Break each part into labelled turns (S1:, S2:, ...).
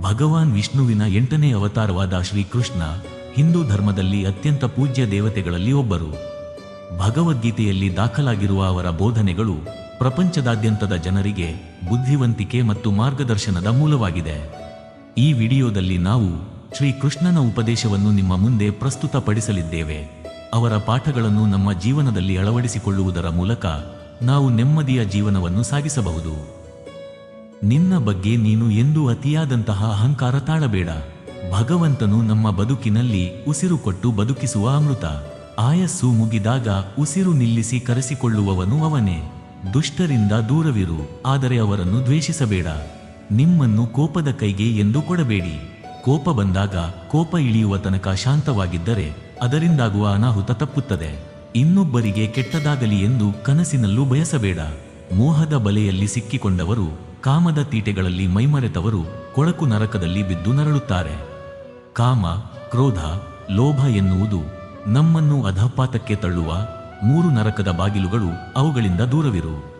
S1: ಭಗವಾನ್ ವಿಷ್ಣುವಿನ ಎಂಟನೇ ಅವತಾರವಾದ ಶ್ರೀಕೃಷ್ಣ ಹಿಂದೂ ಧರ್ಮದಲ್ಲಿ ಅತ್ಯಂತ ಪೂಜ್ಯ ದೇವತೆಗಳಲ್ಲಿ ಒಬ್ಬರು. ಭಗವದ್ಗೀತೆಯಲ್ಲಿ ದಾಖಲಾಗಿರುವ ಅವರ ಬೋಧನೆಗಳು ಪ್ರಪಂಚದಾದ್ಯಂತದ ಜನರಿಗೆ ಬುದ್ಧಿವಂತಿಕೆ ಮತ್ತು ಮಾರ್ಗದರ್ಶನದ ಮೂಲವಾಗಿದೆ. ಈ ವಿಡಿಯೋದಲ್ಲಿ ನಾವು ಶ್ರೀಕೃಷ್ಣನ ಉಪದೇಶವನ್ನು ನಿಮ್ಮ ಮುಂದೆ ಪ್ರಸ್ತುತಪಡಿಸಲಿದ್ದೇವೆ. ಅವರ ಪಾಠಗಳನ್ನು ನಮ್ಮ ಜೀವನದಲ್ಲಿ ಅಳವಡಿಸಿಕೊಳ್ಳುವುದರ ಮೂಲಕ ನಾವು ನೆಮ್ಮದಿಯ ಜೀವನವನ್ನು ಸಾಗಿಸಬಹುದು. ನಿನ್ನ ಬಗ್ಗೆ ನೀನು ಎಂದೂ ಅತಿಯಾದಂತಹ ಅಹಂಕಾರ ತಾಳಬೇಡ. ಭಗವಂತನು ನಮ್ಮ ಬದುಕಿನಲ್ಲಿ ಉಸಿರು ಕೊಟ್ಟು ಬದುಕಿಸುವ ಅಮೃತ. ಆಯಸ್ಸು ಮುಗಿದಾಗ ಉಸಿರು ನಿಲ್ಲಿಸಿ ಕರೆಸಿಕೊಳ್ಳುವವನು ಅವನೇ. ದುಷ್ಟರಿಂದ ದೂರವಿರು, ಆದರೆ ಅವರನ್ನು ದ್ವೇಷಿಸಬೇಡ. ನಿಮ್ಮನ್ನು ಕೋಪದ ಕೈಗೆ ಎಂದು ಕೊಡಬೇಡಿ. ಕೋಪ ಬಂದಾಗ ಕೋಪ ಇಳಿಯುವ ತನಕ ಶಾಂತವಾಗಿದ್ದರೆ ಅದರಿಂದಾಗುವ ಅನಾಹುತ ತಪ್ಪುತ್ತದೆ. ಇನ್ನೊಬ್ಬರಿಗೆ ಕೆಟ್ಟದಾಗಲಿ ಎಂದು ಕನಸಿನಲ್ಲೂ ಬಯಸಬೇಡ. ಮೋಹದ ಬಲೆಯಲ್ಲಿ ಸಿಕ್ಕಿಕೊಂಡವರು ಕಾಮದ ತೀಟೆಗಳಲ್ಲಿ ಮೈಮರೆತವರು ಕೊಳಕು ನರಕದಲ್ಲಿ ಬಿದ್ದು ನರಳುತ್ತಾರೆ. ಕಾಮ, ಕ್ರೋಧ, ಲೋಭ ಎನ್ನುವುದು ನಮ್ಮನ್ನು ಅಧಪಾತಕ್ಕೆ ತಳ್ಳುವ ಮೂರು ನರಕದ ಬಾಗಿಲುಗಳು ಅವುಗಳಿಂದ ದೂರವಿರು.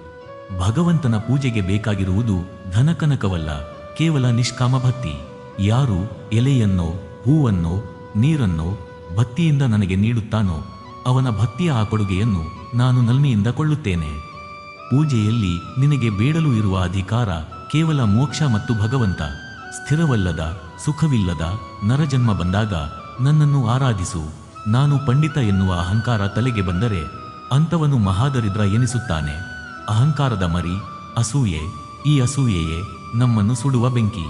S1: ಭಗವಂತನ ಪೂಜೆಗೆ ಬೇಕಾಗಿರುವುದು ಧನಕನಕವಲ್ಲ, ಕೇವಲ ನಿಷ್ಕಾಮ ಭಕ್ತಿ. ಯಾರು ಎಲೆಯನ್ನೋ, ಹೂವನ್ನೋ, ನೀರನ್ನೋ ಭಕ್ತಿಯಿಂದ ನನಗೆ ನೀಡುತ್ತಾನೋ ಅವನ ಭಕ್ತಿಯ ಆ ಕೊಡುಗೆಯನ್ನು ನಾನು ನಲ್ಮೆಯಿಂದ ಕೊಳ್ಳುತ್ತೇನೆ. ಪೂಜೆಯಲ್ಲಿ ನಿನಗೆ ಬೇಡಲು ಇರುವ ಅಧಿಕಾರ ಕೇವಲ ಮೋಕ್ಷ ಮತ್ತು ಭಗವಂತ. ಸ್ಥಿರವಲ್ಲದ, ಸುಖವಿಲ್ಲದ, ನರಜನ್ಮ ಬಂದಾಗ ನನ್ನನ್ನು ಆರಾಧಿಸು. ನಾನು ಪಂಡಿತ ಎನ್ನುವ ಅಹಂಕಾರ ತಲೆಗೆ ಬಂದರೆ ಅಂಥವನು ಮಹಾದರಿದ್ರ ಎನಿಸುತ್ತಾನೆ. ಅಹಂಕಾರದ ಮರಿ, ಅಸೂಯೆ, ಈ ಅಸೂಯೆಯೇ ನಮ್ಮನ್ನು ಸುಡುವ ಬೆಂಕಿ.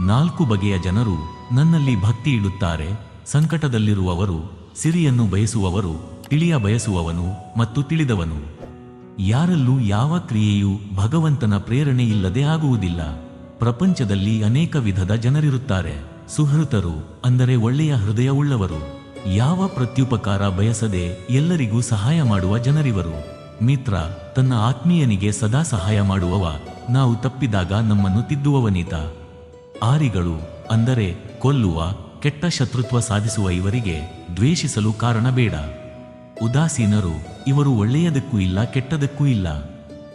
S1: ನಾಲ್ಕು ಬಗೆಯ ಜನರು ನನ್ನಲ್ಲಿ ಭಕ್ತಿ ಇಡುತ್ತಾರೆ. ಸಂಕಟದಲ್ಲಿರುವವರು, ಸಿರಿಯನ್ನು ಬಯಸುವವರು, ತಿಳಿಯ ಬಯಸುವವನು ಮತ್ತು ತಿಳಿದವನು. ಯಾರಲ್ಲೂ ಯಾವ ಕ್ರಿಯೆಯೂ ಭಗವಂತನ ಪ್ರೇರಣೆ ಇಲ್ಲದೆ ಆಗುವುದಿಲ್ಲ. ಪ್ರಪಂಚದಲ್ಲಿ ಅನೇಕ ವಿಧದ ಜನರಿರುತ್ತಾರೆ. ಸುಹೃತರು, ಅಂದರೆ ಒಳ್ಳೆಯ ಹೃದಯವುಳ್ಳವರು. ಯಾವ ಪ್ರತ್ಯುಪಕಾರ ಬಯಸದೆ ಎಲ್ಲರಿಗೂ ಸಹಾಯ ಮಾಡುವ ಜನರಿವರು. ಮಿತ್ರ, ತನ್ನ ಆತ್ಮೀಯನಿಗೆ ಸದಾ ಸಹಾಯ ಮಾಡುವವ. ನಾವು ತಪ್ಪಿದಾಗ ನಮ್ಮನ್ನು ತಿದ್ದುವವನೀತ. ಆರಿಗಳು, ಅಂದರೆ ಕೊಲ್ಲುವ, ಕೆಟ್ಟ ಶತ್ರುತ್ವ ಸಾಧಿಸುವ ಇವರಿಗೆ ದ್ವೇಷಿಸಲು ಕಾರಣ ಬೇಡ. ಉದಾಸೀನರು, ಇವರು ಒಳ್ಳೆಯದಕ್ಕೂ ಇಲ್ಲ, ಕೆಟ್ಟದಕ್ಕೂ ಇಲ್ಲ.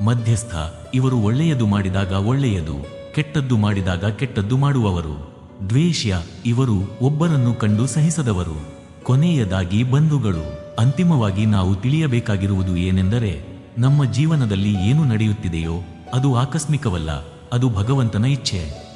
S1: ಮಧ್ಯಸ್ಥ, ಇವರು ಒಳ್ಳೆಯದು ಮಾಡಿದಾಗ ಒಳ್ಳೆಯದು, ಕೆಟ್ಟದ್ದು ಮಾಡಿದಾಗ ಕೆಟ್ಟದ್ದು ಮಾಡುವವರು. ದ್ವೇಷ್ಯ, ಇವರು ಒಬ್ಬರನ್ನು ಕಂಡು ಸಹಿಸದವರು. ಕೊನೆಯದಾಗಿ ಬಂಧುಗಳು. ಅಂತಿಮವಾಗಿ ನಾವು ತಿಳಿಯಬೇಕಾಗಿರುವುದು ಏನೆಂದರೆ, ನಮ್ಮ ಜೀವನದಲ್ಲಿ ಏನು ನಡೆಯುತ್ತಿದೆಯೋ ಅದು ಆಕಸ್ಮಿಕವಲ್ಲ, ಅದು ಭಗವಂತನ ಇಚ್ಛೆ.